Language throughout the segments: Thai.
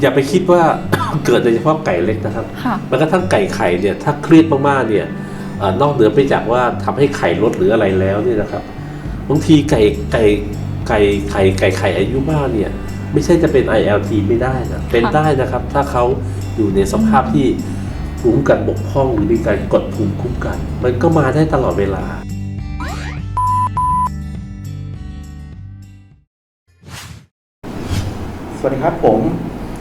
อย่าไปคิดว่า เกิดโดยเฉพาะไก่เล็กนะครับค่ะ แม้กระทั่งไก่ไข่เนี่ยถ้าเครียดมากๆเนี่ยเอ่อนอกเหนือไปจากว่าทำให้ไข่ลดหรืออะไรแล้วเนี่ยนะครับบางทีไก่ไก่ไก่ไข่ไก่ไข่อายุมากเนี่ยไม่ใช่จะเป็น ILT ไม่ได้นะเป็นได้นะครับ ถ้าเขาอยู่ในสภาพที่ภูมิคุ้มกันบกพร่องหรือมีการกดภูมิคุ้มกัน มันก็มาได้ตลอดเวลา สวัสดีครับผม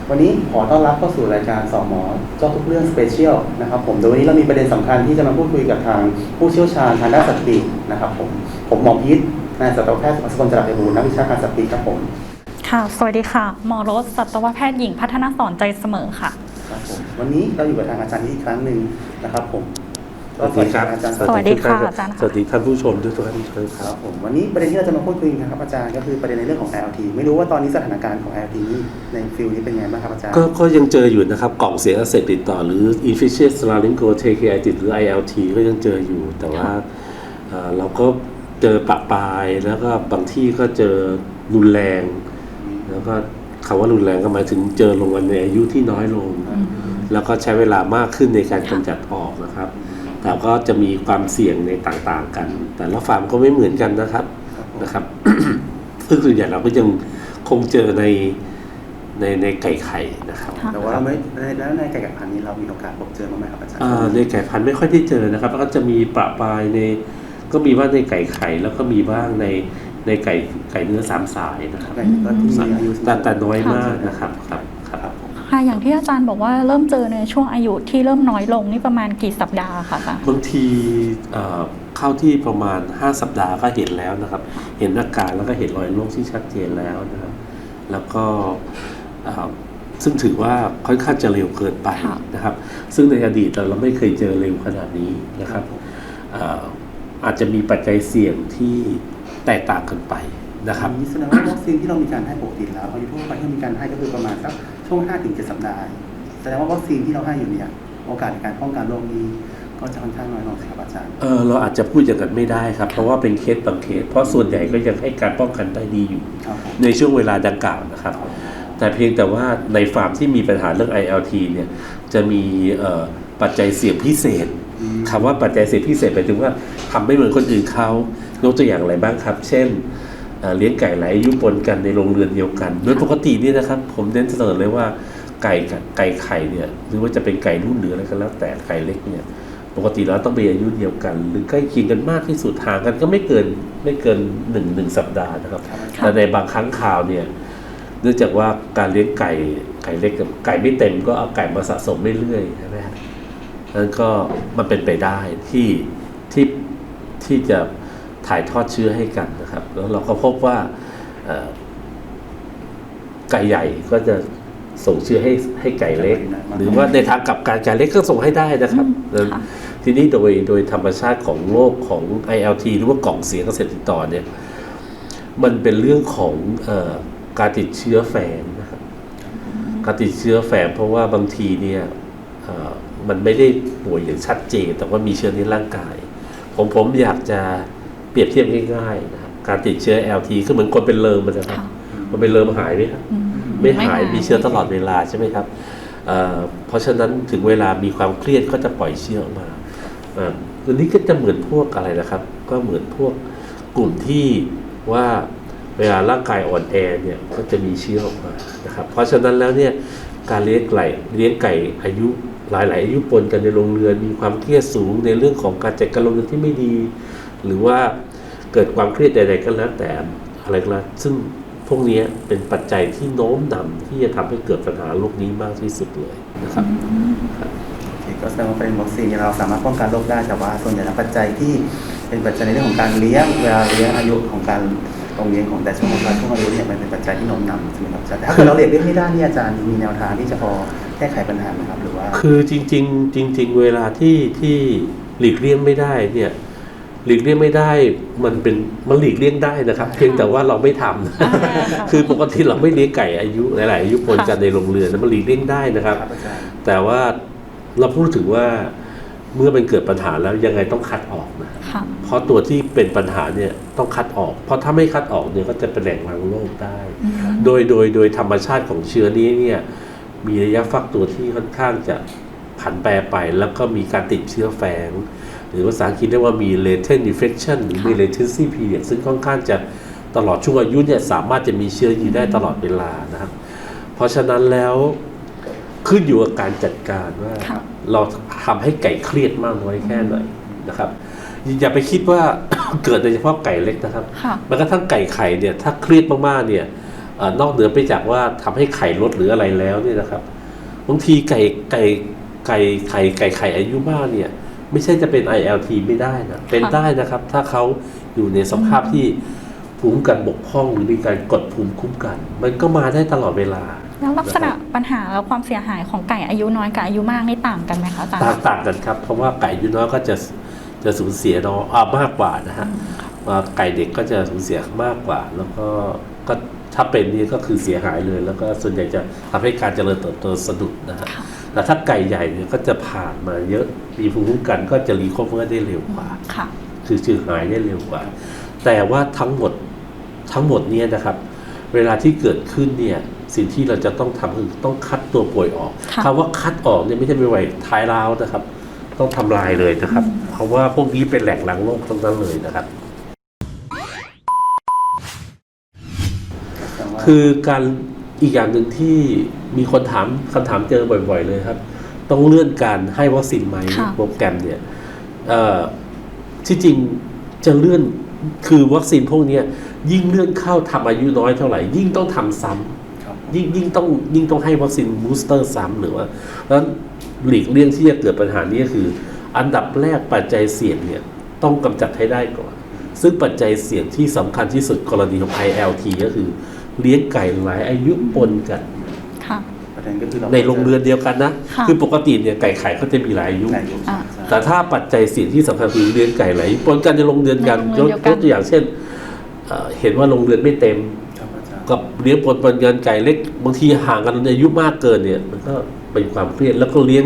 วันนี้ขอต้อนรับเข้าสู่รายการสอหมอเจ้าทุกเรื่องสเปเชียลนะครับผมโดยวันนี้เรามีประเด็นสำคัญที่จะมาพูดคุยกับทางผู้เชี่ยวชาญทางด้านสตรีนะครับผมผมหมอพิษนายสัตวแพทย์สุภสกลจรัสไพบูลย์นักวิชาการสตรีครับผมค่ะ สวัสดีค่ะ หมอรสสัตวแพทย์หญิงพัฒนาสอนใจเสมอค่ะครับผมวันนี้เราอยู่กับทางอาจารย์อีกครั้งหนึ่งนะครับผมก็ สวัสดีครับอาจารย์สวัสดีค่ะอาจารย์ค่ะสวัสดีท่านผู้ชมด้วยทุกท่านคครัรับบผมวันนี้ประเด็นที่เราจะมาพูดคุยกันครับอาจารย์ก็คือประเด็นในเรื่องของ ILT ไม่รู้ว่าตอนนี้สถานการณ์ของ ILT นี่ในฟิลนี้เป็นไงบ้างครับอาจารย์ก็ก็ยังเจออยู่นะครับกล่องเสียงอักเสบติดต่อหรือ infectious laryngotracheitis หรือ ILT ก็ยังเจออยู่ แต่ว่าเอ่อเราก็เจอปะปลายแล้วก็บางที่ก็เจอรุนแรง แล้วก็คำว่ารุนแรงก็หมายถึงเจอลงวันในอายุที่น้อยลง แล้วก็ใช้เวลามากขึ้นในการกำจัดออกนะครับ แต่ก็จะมีความเสี่ยงในต่างๆกัน แต่ละฟาร์มก็ไม่เหมือนกันนะครับครับผมนะครับซึ่งส่วนใหญ่เราก็ยังคงเจอในในในไก่ไข่นะครับค่ะแต่ว่าไม่แล้วในไก่กับพันธุ์นี้เรามีโอกาสพบเจอบ้างไหมครับอาจารย์อ่าในไก่พันธุ์ไม่ค่อยได้เจอนะครับ แล้วก็จะมีประปรายในก็มีบ้างในไก่ไข่แล้วก็มีบ้างในในไก่ไก่เนื้อสามสายนะครับไก่ก็ที่มีอายุแต่แต่น้อยมากนะครับครับ ค่ะอย่างที่อาจารย์บอกว่าเริ่มเจอในช่วงอายุที่เริ่มน้อยลงนี่ประมาณกี่สัปดาห์คะอาจารย์บางทีเข้าที่ประมาณ 5 สัปดาห์ก็เห็นแล้วนะครับ เห็นอาการแล้วก็เห็นรอยโรคที่ชัดเจนแล้วนะครับ แล้วก็ซึ่งถือว่าค่อนข้างจะเร็วเกินไปนะครับ ซึ่งในอดีตเราไม่เคยเจอเร็วขนาดนี้นะครับอาจจะมีปัจจัยเสี่ยงที่แตกต่างกันไป นะครับนี่แสดงว่าวัคซีนที่เรามีการให้ปกติแล้วอายุทั่วไปที่มีการให้ก็คือประมาณสักช่วง5ถึง7สัปดาห์แสดงว่าวัคซีนที่เราให้อยู่เนี่ยโอกาสในการป้องกันโรคนี้ก็จะค่อนข้างน้อยลงสิครับอาจารย์เออเราอาจจะพูดอย่างนั้นไม่ได้ครับ เพราะว่าเป็นเคสบางเคส เพราะส่วนใหญ่ก็ยังให้การป้องกันได้ดีอยู่ครับผมในช่วงเวลาดังกล่าวนะครับ แต่เพียงแต่ว่าในฟาร์มที่มีปัญหาเรื่อง ILT เนี่ยจะมีเอ่อปัจจัยเสี่ยงพิเศษอืมคำว่าปัจจัยเสี่ยงพิเศษหมายถึงว่าทำไม่เหมือนคนอื่นเขายกตัวอย่างอะไรบ้างครับ เช่น เอ่อเลี้ยงไก่หลายอายุปนกันในโรงเรือนเดียวกัน โดยปกติเนี่ยนะครับ ผมเน้นเสนอเลยว่าไก่กับไก่ไข่เนี่ยหรือว่าจะเป็นไก่รุ่นหรืออะไรก็แล้วแต่ไก่เล็กเนี่ยปกติแล้วต้องมีอายุเดียวกัน หรือใกล้เคียงกันมากที่สุดห่างกันก็ไม่เกินไม่เกินหนึ่งหนึ่งสัปดาห์นะครับครับแต่ในบางครั้งข่าวเนี่ยเนื่องจากว่าการเลี้ยงไก่ไก่เล็กกับไก่ไม่เต็มก็เอาไก่มาสะสมเรื่อยๆใช่ไหมฮะนั้นก็มันเป็นไปได้ที่ที่ที่จะ ถ่ายทอดเชื้อให้กันนะครับ แล้วเราก็พบว่าเอ่อไก่ใหญ่ก็จะส่งเชื้อให้ให้ไก่เล็ก หรือว่าในทางกลับการไก่เล็กก็ส่งให้ได้นะครับอืมค่ะทีนี้โดยโดยธรรมชาติของโรคของ ILT หรือว่ากล่องเสียงเกษตรติดต่อเนี่ย มันเป็นเรื่องของเออการติดเชื้อแฝงนะครับการติดเชื้อแฝงเพราะว่าบางทีเนี่ยเอ่อมันไม่ได้ป่วยอย่างชัดเจน แต่ว่ามีเชื้อในร่างกาย ผมผมอยากจะ เปรียบเทียบง่ายๆนะครับการติดเชื้อ LT ก็เหมือนคนเป็นเลิมมันนะครับค่ะคนเป็นเลิมหายไหมครับอืไม่หายมีเชื้อตลอดเวลาใช่ไหมครับเอ่อเพราะฉะนั้นถึงเวลามีความเครียดก็จะปล่อยเชื้อออกมาอ่าตัวนี้ก็จะเหมือนพวกอะไรนะครับ ก็เหมือนพวกกลุ่มที่ว่าเวลาร่างกายอ่อนแอเนี่ยก็จะมีเชื้อออกมานะครับ เพราะฉะนั้นแล้วเนี่ยการเลี้ยงไก่เลี้ยงไก่อายุหลาย ๆ อายุปนกันในโรงเรือนมีความเครียดสูงในเรื่องของการจัดการโรงเรือนที่ไม่ดี หรือว่าเกิดความเครียดใด ๆ ก็แล้วแต่อะไรก็แล้วซึ่งพวกเนี้ยเป็นปัจจัยที่โน้มนำที่จะทำให้เกิดปัญหาโรคนี้มากที่สุดเลยนะครับโอเคก็แสดงว่าเป็นวัคซีนที่เราสามารถป้องกันโรคได้แต่ว่าส่วนใหญ่แล้วปัจจัยที่เป็นปัจจัยในเรื่องของการเลี้ยงเวลาเลี้ยงอายุของการต้องเลี้ยงของแต่ช่วงของการช่วงอายุเนี่ยมันเป็นปัจจัยที่โน้มนำใช่ไหมครับอาจารย์แต่ถ้าเกิดเราเลียงเลี่ยงไม่ได้นี่อาจารย์มีแนวทางที่จะพอแก้ไขปัญหาไหมครับหรือว่า คือจริง ๆ จริง ๆ เวลาที่ที่หลีกเลี่ยงไม่ได้เนี่ย หลีกเลี่ยงไม่ได้มันเป็นมันหลีกเลี่ยงได้นะครับ เพียงแต่ว่าเราไม่ทำอ่าค่ะคือปกติเราไม่เลี้ยงไก่อายุหลายๆอายุปนกันในโรงเรือนนะมันหลีกเลี่ยงได้นะครับครับอาจารย์แต่ว่าเราพูดถึงว่าเมื่อมันเกิดปัญหาแล้วยังไงต้องคัดออกนะค่ะเพราะตัวที่เป็นปัญหาเนี่ยต้องคัดออก เพราะถ้าไม่คัดออกเนี่ยก็จะเป็นแหล่งวางโรคได้อืมโดยโดยโดยธรรมชาติของเชื้อนี้เนี่ยมีระยะฟักตัวที่ค่อนข้างจะผันแปรไปแล้วก็มีการติดเชื้อแฝงห รือภาษาอังกฤษเรียกว่ามี latent infection หรือมี latency period ซึ่งค่อนข้างจะตลอดช่วงอายุเนี่ยสามารถจะมีเชื้ออยู่ได้ตลอดเวลานะครับ เพราะฉะนั้นแล้วขึ้นอยู่กับการจัดการว่าค่ะเราทำให้ไก่เครียดมากน้อยแค่ไหนนะครับ อย่าไปคิดว่าเกิดโดยเฉพาะไก่เล็กนะครับค่ะแม้กระทั่งไก่ไข่เนี่ยถ้าเครียดมากๆเนี่ยเอ่อนอกเหนือไปจากว่าทำให้ไข่ลดหรืออะไรแล้วเนี่ยนะครับบางทีไก่ไก่ไก่ไข่ไก่ไข่อายุมากเนี่ย ไม่ใช่จะเป็น ILT ไม่ได้นะ เป็นได้นะครับ ถ้าเขาอยู่ในสภาพที่ภูมิคุ้มกันบกพร่องหรือมีการกดภูมิคุ้มกัน มันก็มาได้ตลอดเวลา แล้วลักษณะปัญหาและความเสียหายของไก่อายุน้อยกับอายุมากนี่ต่างกันไหมคะอาจารย์ต่างต่างกันครับ เพราะว่าไก่อายุน้อยก็จะจะสูญเสียน้อยอ่ามากกว่านะฮะว่าไก่เด็กก็จะสูญเสียมากกว่า แล้วก็ก็ ถ้าเป็นนี่ก็คือเสียหายเลย แล้วก็ส่วนใหญ่จะทำให้การเจริญเติบโตสะดุดนะฮะค่ะแต่ถ้าไก่ใหญ่เนี่ยก็จะผ่านมาเยอะมีภูมิคุ้มกันก็จะรีคอเวอร์ได้เร็วกว่าค่ะคือชื่อหายได้เร็วกว่า แต่ว่าทั้งหมดทั้งหมดเนี้นะครับ เวลาที่เกิดขึ้นเนี่ยสิ่งที่เราจะต้องทำคือต้องคัดตัวป่วยออกค่ะคำว่าคัดออกเนี่ยไม่ใช่เป็นไว้ท้ายร้าวนะครับ ต้องทำลายเลยนะครับ เพราะว่าพวกนี้เป็นแหล่งหลังโรคทั้งนั้นเลยนะครับ คือการอีกอย่างหนึ่งที่มีคนถามคำถามเจอบ่อย ๆ เลยครับ ต้องเลื่อนการให้วัคซีนไหมค่ะ โปรแกรมเนี่ยเอ่อที่จริงจะเลื่อนคือวัคซีนพวกเนี้ยยิ่งเลื่อนเข้าทำอายุน้อยเท่าไหร่ ยิ่งต้องทำซ้ำ ครับยิ่งยิ่งต้องยิ่งต้องให้วัคซีนบูสเตอร์ซ้ำหรือว่าเพราะฉะนั้นหลีกเลี่ยงที่จะเกิดปัญหานี้ก็คือ อันดับแรกปัจจัยเสี่ยงเนี่ยต้องกำจัดให้ได้ก่อน ซึ่งปัจจัยเสี่ยงที่สำคัญที่สุดกรณีของ ILT ก็คือ เลี้ยงไก่หลายอายุปนกัน ค่ะ ประเด็นก็คือเราในโรงเรือนเดียวกันนะค่ะคือปกติเนี่ยไก่ไข่เขาจะมีหลายอายุในอายุอ่าใช่แต่ถ้าปัจจัยเสี่ยงที่สำคัญคือเลี้ยงไก่หลายอายุปนกันในโรงเรือนกันในยโรงกเรือนเดียวกัน ยกตัวอย่างเช่นเอ่อเห็นว่าโรงเรือนไม่เต็ม ครับอาจารย์กับเลี้ยงปนปนกันไก่เล็กบางทีห่างกันอายุมากเกินเนี่ย มันก็เป็นความเครียดแล้วก็เลี้ยง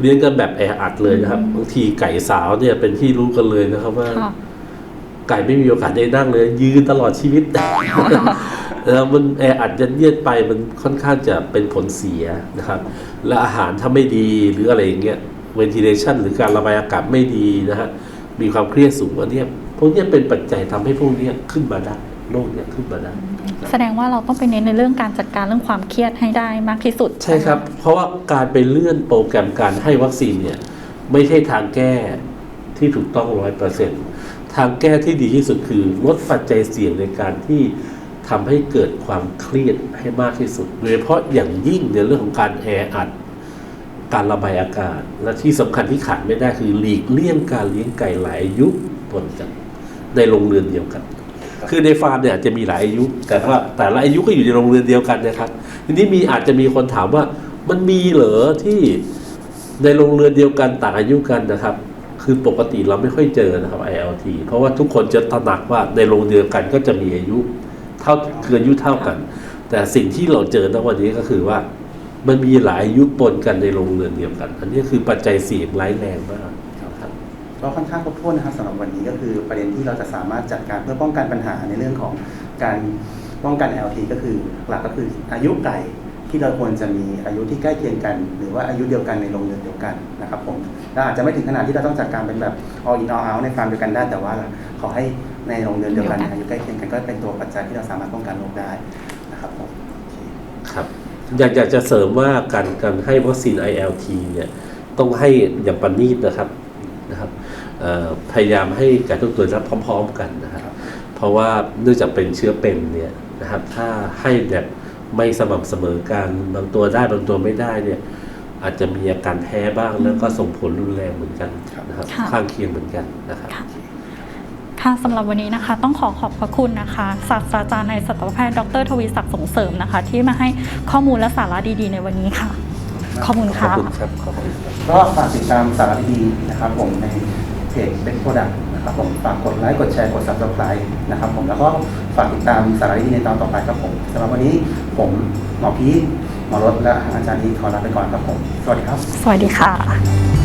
เลี้ยงกันแบบแออัดเลยนะครับบางทีไก่สาวเนี่ยเป็นที่รู้กันเลยนะครับว่า ค่ะ ไก่ไม่มีโอกาสได้นั่งเลย ยืนตลอดชีวิต แล้วมันแออัดยันเยียดไปมันค่อนข้างจะเป็นผลเสียนะครับ และอาหารถ้าไม่ดีหรืออะไรอย่างเงี้ย ventilation หรือการระบายอากาศไม่ดีนะฮะมีความเครียดสูงอันเนี้ยพวกเนี้ยเป็นปัจจัยทำให้พวกเนี้ยขึ้นมาได้โรคเนี้ยขึ้นมาได้แสดงว่าเราต้องไปเน้นในเรื่องการจัดการเรื่องความเครียดให้ได้มากที่สุด ใช่ครับ เพราะว่าการไปเลื่อนโปรแกรมการให้วัคซีนเนี่ยไม่ใช่ทางแก้ที่ถูกต้องร้อยเปอร์เซ็นทางแก้ที่ดีที่สุดคือลดปัจจัยเสี่ยงในการที่ ทำให้เกิดความเครียดให้มากที่สุด โดยเฉพาะอย่างยิ่งในเรื่องของการแออัด การระบายอากาศ และที่สำคัญที่ขาดไม่ได้คือหลีกเลี่ยงการเลี้ยงไก่หลายอายุปนกันในโรงเรือนเดียวกัน คือในฟาร์มเนี่ยจจะมีหลายอายุ แต่ว่าแต่ละอายุก็อยู่ในโรงเรือนเดียวกันนะครับ ทีนี้มีอาจจะมีคนถามว่ามันมีเหรอที่ในโรงเรือนเดียวกันต่างอายุกันนะครับ คือปกติเราไม่ค่อยเจอนะครับ ILT เพราะว่าทุกคนจะตระหนักว่าในโรงเดียวกันก็จะมีอายุ เท่าคืออายุเท่ากัน แต่สิ่งที่เราเจอณวันนี้ก็คือว่า มันมีหลายอายุปนกันในโรงเรือนเดียวกัน อันนี้คือปัจจัยเสี่ยงร้ายแรงมากครับก็ค่อนข้างครบถ้วนนะครับสำหรับวันนี้ก็คือประเด็นที่เราจะสามารถจัดการเพื่อป้องกันปัญหาในเรื่องของการป้องกัน LT ก็คือหลักก็คืออายุไก่ที่เราควรจะมีอายุที่ใกล้เคียงกัน หรือว่าอายุเดียวกันในโรงเรือนเดียวกันนะครับผมและอาจจะไม่ถึงขนาดที่เราต้องจัดการเป็นแบบ all in all out ในฟาร์มเดียวกันได้แต่ว่าขอให้ ในโรงเรือนเดียวกันอายุใกล้เคียงกันก็เป็นตัวปัจจัยที่เราสามารถป้องกันโรคได้นะครับผมโอเคครับอยากอยากจะเสริมว่าการการให้วัคซีน ILT เนี่ยต้องให้อย่างปานนีตนะครับนะครับเอ่อพยายามให้การทุกตัวรับพร้อม ๆ กันนะครับเพราะว่าเนื่องจากเป็นเชื้อเป็นเนี่ยนะครับถ้าให้แบบไม่สม่ำเสมอกันบางตัวได้บางตัวไม่ได้เนี่ยอาจจะมีอาการแพ้บ้างแล้วก็ส่งผลรุนแรงเหมือนกันนะครับค่ะข้างเคียงเหมือนกันนะครับ ค่ะค่ะสำหรับวันนี้นะคะ ต้องขอขอบพระคุณนะคะศาสตราจารย์ในสัตวแพทย์ดรทวีศักดิ์สงเสริมนะคะ ที่มาให้ข้อมูลและสาระดีๆ ในวันนี้ค่ะ ขอบคุณขอบค่ะ คุณครับขอบคุณครับก็ฝากติดตามสาระดีๆนะครับผมในเพจเป็นโปรดักต์นะครับผมฝากกดไลค์กดแชร์กด subscribe นะครับผมแล้วก็ฝากติดตามสาระดีๆในตอนต่อไปครับผมสำหรับวันนี้ผมหมอพีทหมอรถและอาจารย์อีทขอลาไปก่อนครับผม สวัสดีครับ สวัสดีค่ะ